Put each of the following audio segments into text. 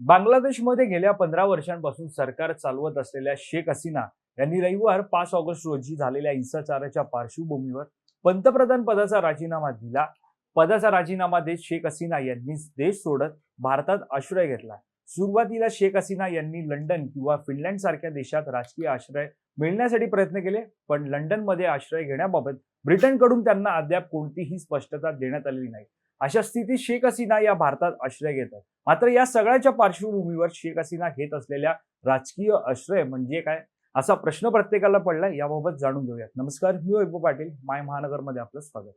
बांगलादेशमध्ये गेल्या पंधरा वर्षांपासून सरकार चालवत असलेल्या शेख हसीना यांनी रविवार पाच ऑगस्ट रोजी झालेल्या हिंसाचाराच्या पार्श्वभूमीवर पंतप्रधान पदाचा राजीनामा दिला. पदाचा राजीनामा देत शेख हसीना यांनी देश सोडत भारतात आश्रय घेतला. सुरुवातीला शेख हसीना यांनी लंडन किंवा फिनलँड सारख्या देशात राजकीय आश्रय मिळण्यासाठी प्रयत्न केले पण लंडनमध्ये आश्रय घेण्याबाबत ब्रिटनकडून त्यांना अद्याप कोणतीही स्पष्टता देण्यात आलेली नाही. अशा स्थितीत शेख हसीना या भारतात आश्रय घेतात. मात्र या सगळ्याच्या पार्श्वभूमीवर शेख हसीना घेत असलेल्या राजकीय आश्रय म्हणजे काय? असा प्रश्न प्रत्येकाला पडलाय याबाबत जाणून घेऊयात. नमस्कार मी वैभव पाटील माय महानगरमध्ये आपलं स्वागत.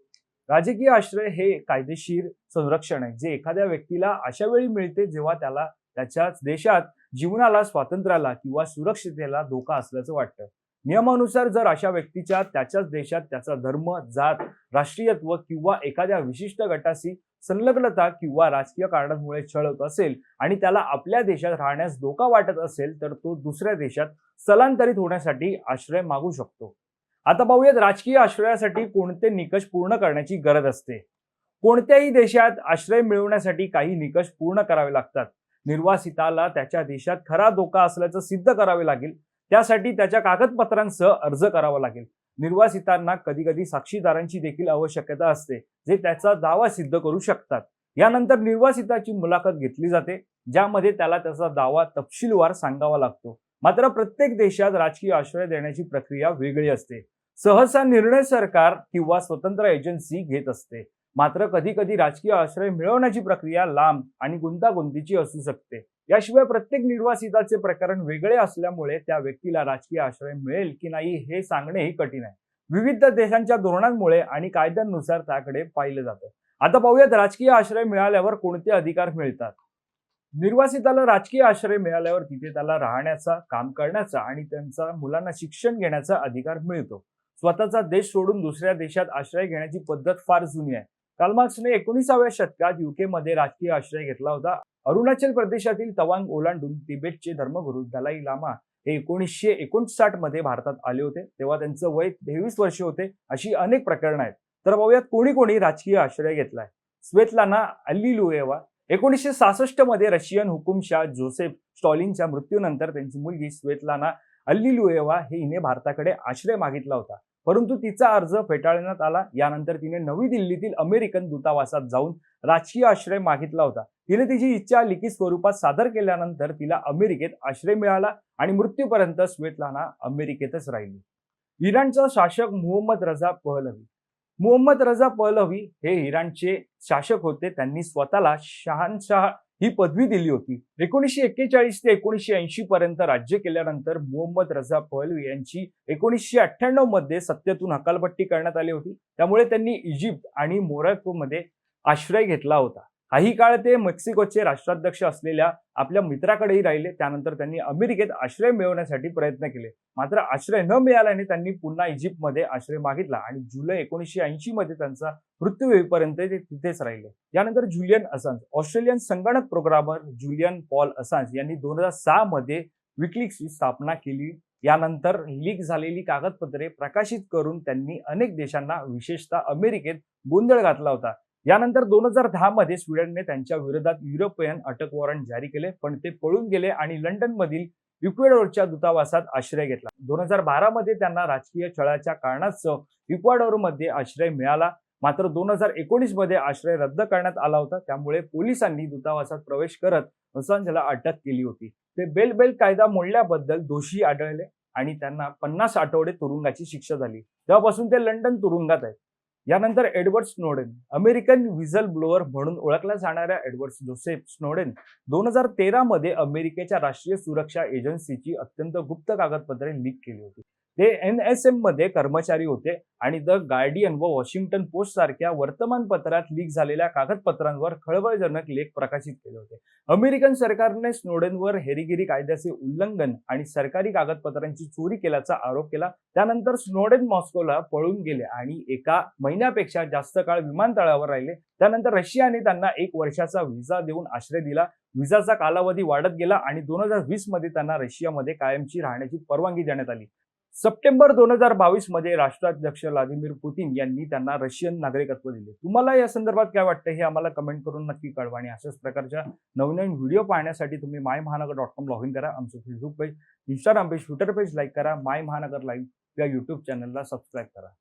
राजकीय आश्रय हे कायदेशीर संरक्षण आहे जे एखाद्या व्यक्तीला अशा वेळी मिळते जेव्हा त्याला त्याच्याच देशात जीवनाला स्वातंत्र्याला किंवा सुरक्षितेला धोका असल्याचं वाटतं. नियमानुसार जर अशा व्यक्तीच्या त्याच्याच देशात त्याचा धर्म जात राष्ट्रीयत्व किंवा एखाद्या विशिष्ट गटाशी संलग्नता किंवा राजकीय कारणांमुळे छळ होत असेल आणि त्याला आपल्या देशात राहण्यास धोका वाटत असेल तर तो दुसऱ्या देशात स्थलांतरित होण्यासाठी आश्रय मागू शकतो. आता पाहूयात राजकीय आश्रयासाठी कोणते निकष पूर्ण करण्याची गरज असते. कोणत्याही देशात आश्रय मिळवण्यासाठी काही निकष पूर्ण करावे लागतात. निर्वासिताला त्याच्या देशात खरा धोका असल्याचं सिद्ध करावे लागेल. त्यासाठी त्याच्या कागदपत्रांसह अर्ज करावा लागेल. निर्वासितांना कधी कधी साक्षीदारांची देखील आवश्यकता असते जे त्याचा दावा सिद्ध करू शकतात. यानंतर निर्वासिताची मुलाखत घेतली जाते ज्यामध्ये त्याला त्याचा दावा तपशीलवार सांगावा लागतो. मात्र प्रत्येक देशात राजकीय आश्रय देण्याची प्रक्रिया वेगळी असते. सहसा निर्णय सरकार किंवा स्वतंत्र एजन्सी घेत असते. मात्र कधी कधी राजकीय आश्रय मिळवण्याची प्रक्रिया लांब आणि गुंतागुंतीची असू शकते. याशिवाय प्रत्येक निर्वासिताचे प्रकरण वेगळे असल्यामुळे त्या व्यक्तीला राजकीय आश्रय मिळेल की नाही हे सांगणेही कठीण आहे. विविध देशांच्या धोरणांमुळे आणि कायद्यांनुसार त्याकडे पाहिलं जातं. आता पाहूयात राजकीय आश्रय मिळाल्यावर कोणते अधिकार मिळतात? निर्वासिताला राजकीय आश्रय मिळाल्यावर तिथे त्याला राहण्याचा काम करण्याचा आणि त्यांचा मुलांना शिक्षण घेण्याचा अधिकार मिळतो. स्वतःचा देश सोडून दुसऱ्या देशात आश्रय घेण्याची पद्धत फार जुनी आहे. कालमार्क्सने एकोणीसाव्या शतकात युके मध्ये राजकीय आश्रय घेतला होता. अरुणाचल प्रदेशातील तवांग ओलांडून तिबेटचे धर्मगुरू दलाई लामा हे एकोणीसशे एकोणसाठमध्ये भारतात आले होते. तेव्हा त्यांचं वय तेवीस वर्ष होते अशी अनेक प्रकरणं आहेत. तर पाहूयात कोणी कोणी राजकीय आश्रय घेतलाय. स्वेतलाना अल्लीलुएवा एकोणीसशे सहासष्टमध्ये रशियन हुकुमशाह जोसेफ स्टॉलिनच्या मृत्यूनंतर त्यांची मुलगी स्वेतलाना अल्लीलुएवा हे हिने भारताकडे आश्रय मागितला होता. परंतु तिचा अर्ज फेटाळण्यात आला. यानंतर तिने नवी दिल्लीतील अमेरिकन दूतावासात जाऊन राजकीय आश्रय मागितला होता. तिने तिची इच्छा लिखित स्वरूपात सादर केल्यानंतर तिला अमेरिकेत आश्रय मिळाला आणि मृत्यूपर्यंत स्वेतलाना अमेरिकेतच राहिली. इराणचा शासक Mohammed Reza Pahlavi. Mohammed Reza Pahlavi हे इराणचे शासक होते. त्यांनी स्वतःला शहानशाह ही पदवी दिली होती. एकोणीसशे एक्केचाळीस ते एकोणीसशे ऐंशी पर्यंत राज्य केल्यानंतर मोहम्मद रझा पहलवी यांची एकोणीसशे अठ्ठ्याण्णवमध्ये सत्तेतून हकालपट्टी करण्यात आली होती. त्यामुळे त्यांनी इजिप्त आणि मोरक्कोमध्ये आश्रय घेतला होता. काही काळ ते मेक्सिकोचे राष्ट्राध्यक्ष असलेल्या आपल्या मित्राकडेही राहिले. त्यानंतर त्यांनी अमेरिकेत आश्रय मिळवण्यासाठी प्रयत्न केले. मात्र आश्रय न मिळाल्याने त्यांनी पुन्हा इजिप्तमध्ये आश्रय मागितला आणि जुलै एकोणीसशे ऐंशी मध्ये त्यांचा मृत्यू होईपर्यंत ते तिथेच राहिले. यानंतर जुलियन असांज ऑस्ट्रेलियन संगणक प्रोग्रामर जुलियन पॉल असांज यांनी दोन हजार सहा मध्ये विकलिक्सची स्थापना केली. यानंतर लीक झालेली कागदपत्रे प्रकाशित करून त्यांनी अनेक देशांना विशेषतः अमेरिकेत गोंधळ घातला होता. यानंतर दोन हजार दहा मध्ये स्वीडनने त्यांच्या विरोधात युरोपियन अटक वॉरंट जारी केले पण ते पळून गेले आणि लंडन मधील इक्वेडोरच्या दूतावासात आश्रय घेतला. दोन हजार बारा मध्ये त्यांना राजकीय छळाच्या कारणास्तव इक्वाडोरमध्ये आश्रय मिळाला. मात्र दोन हजार एकोणीसमध्ये आश्रय रद्द करण्यात आला होता. त्यामुळे पोलिसांनी दूतावासात प्रवेश करत असांजला अटक केली होती. ते बेल बेल कायदा मोडल्याबद्दल दोषी आढळले आणि त्यांना पन्नास आठवडे तुरुंगाची शिक्षा झाली. तेव्हापासून ते लंडन तुरुंगात आहेत. यानंतर Edward Snowden American whistle blower म्हणून ओळखल्या जाणाऱ्या एडवर्ड जोसेफ स्नोडेन दोन हजार तेरा मध्ये अमेरिकेच्या राष्ट्रीय सुरक्षा एजन्सीची अत्यंत गुप्त कागदपत्रे लीक केली होती. ते एन एस एममध्ये कर्मचारी होते आणि द गार्डियन व वॉशिंग्टन पोस्ट सारख्या वर्तमानपत्रात लीक झालेल्या कागदपत्रांवर खळबळजनक लेख प्रकाशित केले होते. अमेरिकन सरकारने स्नोडेनवर हेरीगिरी कायद्याचे उल्लंघन आणि सरकारी कागदपत्रांची चोरी केल्याचा आरोप केला. त्यानंतर स्नोडेन मॉस्कोला पळून गेले आणि एका महिन्यापेक्षा जास्त काळ विमानतळावर राहिले. त्यानंतर रशियाने त्यांना एक वर्षाचा व्हिसा देऊन आश्रय दिला. व्हिसाचा कालावधी वाढत गेला आणि दोन हजार वीसमध्ये त्यांना रशियामध्ये कायमची राहण्याची परवानगी देण्यात आली. सप्टेंबर दोन हजार बावीसमध्ये राष्ट्राध्यक्ष व्लादिमीर पुतीन यांनी त्यांना रशियन नागरिकत्व दिले. तुम्हाला या संदर्भात काय वाटतं हे आम्हाला कमेंट करून नक्की कळवा आणि अशाच प्रकारच्या नवनवीन व्हिडिओ पाहण्यासाठी तुम्ही माय महानगर डॉट कॉम लॉग इन करा. आमचं Facebook page Instagram page Twitter page like करा. माय महानगर लाईव्ह या युट्यूब चॅनलला सबस्क्राईब करा.